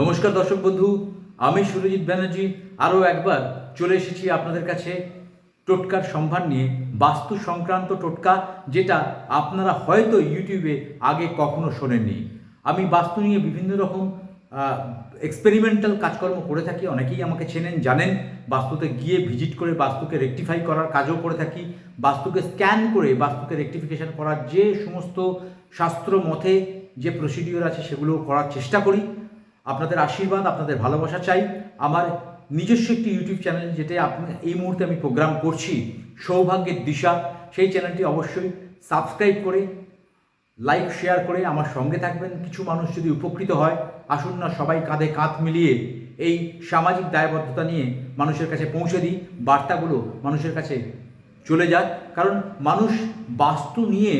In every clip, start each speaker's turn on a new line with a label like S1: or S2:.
S1: নমস্কার দর্শক বন্ধু, আমি সুরজিৎ ব্যানার্জি। আরও একবার চলে এসেছি আপনাদের কাছে টোটকার সম্ভার নিয়ে বাস্তু সংক্রান্ত টোটকা, যেটা আপনারা হয়তো ইউটিউবে আগে কখনো শোনেননি। আমি বাস্তু নিয়ে বিভিন্ন রকম এক্সপেরিমেন্টাল কাজকর্ম করে থাকি, অনেকেই আমাকে চেনেন, জানেন। বাস্তুতে গিয়ে ভিজিট করে বাস্তুকে রেকটিফাই করার কাজও করে থাকি। বাস্তুকে স্ক্যান করে বাস্তুকে রেকটিফিকেশন করার যে সমস্ত শাস্ত্র মতে যে প্রসিডিওর আছে সেগুলো করার চেষ্টা করি। আপনাদের আশীর্বাদ, আপনাদের ভালোবাসা চাই। আমার নিজস্ব একটি ইউটিউব চ্যানেল যেটা আপনি এই মুহূর্তে আমি প্রোগ্রাম করছি, সৌভাগ্যের দিশা। সেই চ্যানেলটি অবশ্যই সাবস্ক্রাইব করে লাইক শেয়ার করে আমার সঙ্গে থাকবেন। কিছু মানুষ যদি উপকৃত হয়, আসুন না সবাই কাঁধে কাঁধ মিলিয়ে এই সামাজিক দায়বদ্ধতা নিয়ে মানুষের কাছে পৌঁছে দিই, বার্তাগুলো মানুষের কাছে চলে যাক। কারণ মানুষ বাস্তু নিয়ে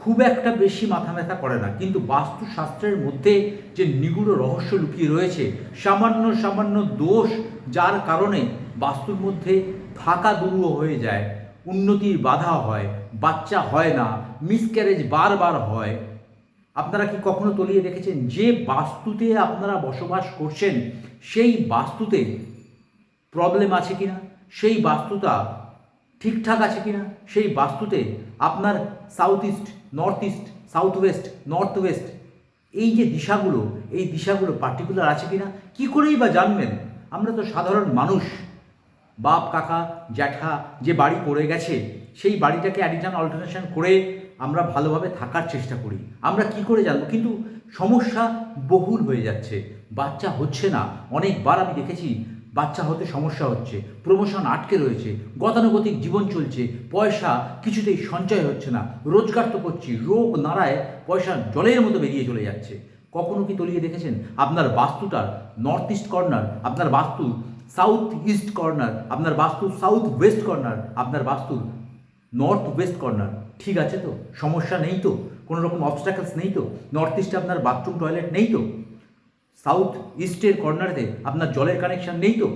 S1: খুব একটা বেশি মাথা ব্যথা করে না, কিন্তু বাস্তুশাস্ত্রের মধ্যে যে নিগুড় রহস্য লুকিয়ে রয়েছে, সামান্য সামান্য দোষ যার কারণে বাস্তুর মধ্যে থাকা দুরূহ হয়ে যায়, উন্নতির বাধা হয়, বাচ্চা হয় না মিসক্যারেজ বারবার হয়। আপনারা কি কখনো তলিয়ে দেখেছেন যে বাস্তুতে আপনারা বসবাস করছেন, সেই বাস্তুতে প্রবলেম আছে কিনা? সেই বাস্তুটা ঠিকঠাক আছে কিনা? সেই বাস্তুতে আপনার south east north east south west north west এই যে দিশাগুলো, এই দিশাগুলো পার্টিকুলার আছে কি না কী করেই বা জানবেন? আমরা তো সাধারণ মানুষ। বাপ, কাকা, জ্যাঠা যে বাড়ি পড়ে গেছে, সেই বাড়িটাকে অ্যাডিশন অল্টারনেশন করে আমরা ভালোভাবে থাকার চেষ্টা করি। আমরা কি করে জানব? কিন্তু সমস্যা বহুল হয়ে যাচ্ছে। বাচ্চা হচ্ছে না। অনেকবার আমি দেখেছি বাচ্চা হতে সমস্যা হচ্ছে প্রমোশন আটকে রয়েছে, গতানুগতিক জীবন চলছে, পয়সা কিছুতেই সঞ্চয় হচ্ছে না, রোজগার তো করছি, রোগ নাড়ায় পয়সা জলের মতো বেরিয়ে চলে যাচ্ছে। কখনো কি তলিয়ে দেখেছেন? আপনার বাস্তুটার নর্থ ইস্ট কর্নার আপনার বাস্তু সাউথ ইস্ট কর্নার আপনার বাস্তু সাউথ ওয়েস্ট কর্নার আপনার বাস্তুর নর্থ ওয়েস্ট কর্নার ঠিক আছে তো? সমস্যা নেই তো? কোনো রকম অবস্ট্রাকলস নেই তো? নর্থ ইস্টে আপনার বাথরুম টয়লেট নেই তো? সাউথ ইস্টের কর্নারেতে আপনার জলের কানেকশান নেই তো?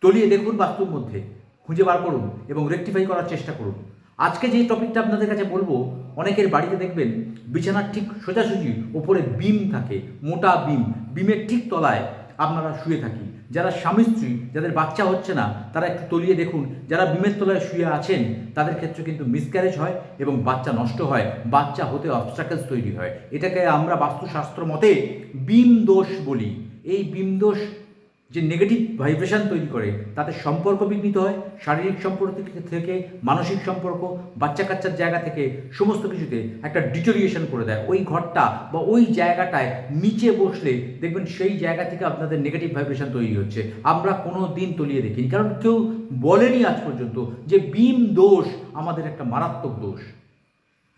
S1: তলিয়ে দেখুন বাস্তুর মধ্যে, খুঁজে বার করুন এবং রেকটিফাই করার চেষ্টা করুন। আজকে যে টপিকটা আপনাদের কাছে বলব, অনেকের বাড়িতে দেখবেন বিছানার ঠিক সোজাসুজি ওপরে বিম থাকে, মোটা বিম, বিমের ঠিক তলায় আপনারা শুয়ে থাকি। যারা স্বামী স্ত্রী, যাদের বাচ্চা হচ্ছে না, তারা একটু তলিয়ে দেখুন, যারা বিমের তলায় শুয়ে আছেন, তাদের ক্ষেত্রে কিন্তু মিসক্যারেজ হয় এবং বাচ্চা নষ্ট হয়, বাচ্চা হতে অবস্ট্রাকেলস তৈরি হয়। এটাকে আমরা বাস্তুশাস্ত্র মতে বিম দোষ বলি। এই বিম দোষ যে নেগেটিভ ভাইব্রেশন তৈরি করে, তাতে সম্পর্ক বিঘ্নিত হয়, শারীরিক সম্পর্ক থেকে- মানসিক সম্পর্ক বাচ্চা কাচ্চার জায়গা থেকে, সমস্ত কিছুতে একটা ডিটোরিয়েশন করে দেয়। ওই ঘরটা বা ওই জায়গাটায় নিচে বসলে দেখবেন সেই জায়গা থেকে আপনাদের নেগেটিভ ভাইব্রেশন তৈরি হচ্ছে। আমরা কোনো দিন তলিয়ে দেখিনি। কারণ কেউ বলেনি আজ পর্যন্ত যে বিম দোষ আমাদের একটা মারাত্মক দোষ।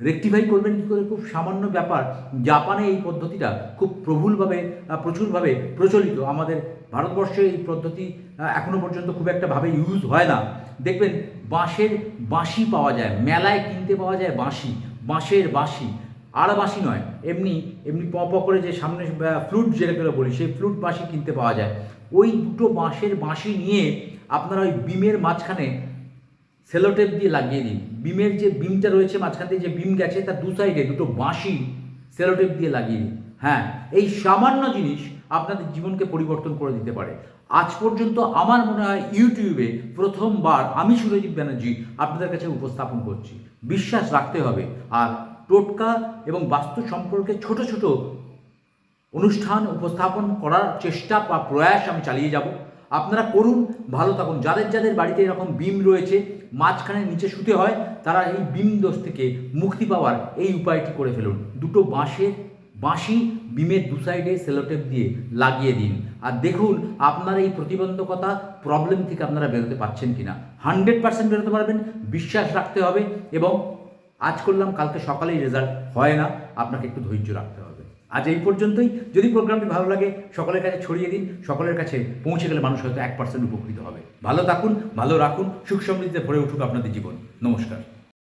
S1: রেকটিফাই করবেন কী করে? খুব সামান্য ব্যাপার। জাপানে এই পদ্ধতিটা খুব প্রভুলভাবে প্রচুরভাবে প্রচলিত। আমাদের ভারতবর্ষে এই পদ্ধতি আহ, এখনও পর্যন্ত খুব একটা ভাবে ইউজ হয় না। দেখবেন বাঁশের বাঁশি পাওয়া যায়। মেলায় কিনতে পাওয়া যায় বাঁশি। বাঁশের বাঁশি। আর বাঁশি নয় এমনি এমনি প করে যে সামনে ফ্লুট যেটাকে বলি সেই ফ্লুট বাঁশি কিনতে পাওয়া যায়। ওই দুটো বাঁশের বাঁশি নিয়ে আপনারা ওই বিমের মাঝখানে সেলোটেপ দিয়ে লাগিয়ে দিন। বিমের যে বিমটা রয়েছে মাঝখান থেকে যে বিম গেছে, তার দু সাইডে দুটো বাঁশি সেলোটেপ দিয়ে লাগিয়ে দিন। হ্যাঁ এই সামান্য জিনিস আপনাদের জীবনকে পরিবর্তন করে দিতে পারে। আজ পর্যন্ত আমার মনে হয় ইউটিউবে প্রথমবার আমি সুরজিৎ ব্যানার্জি আপনাদের কাছে উপস্থাপন করছি। বিশ্বাস রাখতে হবে। আর টোটকা এবং বাস্তু সম্পর্কে ছোট ছোট অনুষ্ঠান উপস্থাপন করার চেষ্টা বা প্রয়াস আমি চালিয়ে যাব। আপনারা করুন, ভালো থাকুন। যাদের যাদের বাড়িতে এরকম বিম রয়েছে, মাঝখানে নিচে শুতে হয়, তারা এই বিম দোষ থেকে মুক্তি পাওয়ার এই উপায়টি করে ফেলুন। দুটো বাঁশের বাঁশি বিমের দু সাইডে সেলোটেপ দিয়ে লাগিয়ে দিন। আর দেখুন, আপনার এই প্রতিবন্ধকতা প্রবলেম থেকে আপনারা বেরোতে পারছেন কিনা। হান্ড্রেড পার্সেন্ট বেরোতে পারবেন, বিশ্বাস রাখতে হবে এবং আজ করলাম, কালকে সকালেই রেজাল্ট হয় না। আপনাকে একটু ধৈর্য রাখতে হবে। আজ এই পর্যন্তই। যদি প্রোগ্রামটি ভালো লাগে, সকলের কাছে ছড়িয়ে দিন, সকলের কাছে পৌঁছে গেলে মানুষ হয়তো এক পার্সেন্ট উপকৃত হবে। ভালো থাকুন, ভালো রাখুন, সুখ সমৃদ্ধিতে ভরে উঠুক আপনাদের জীবন। নমস্কার।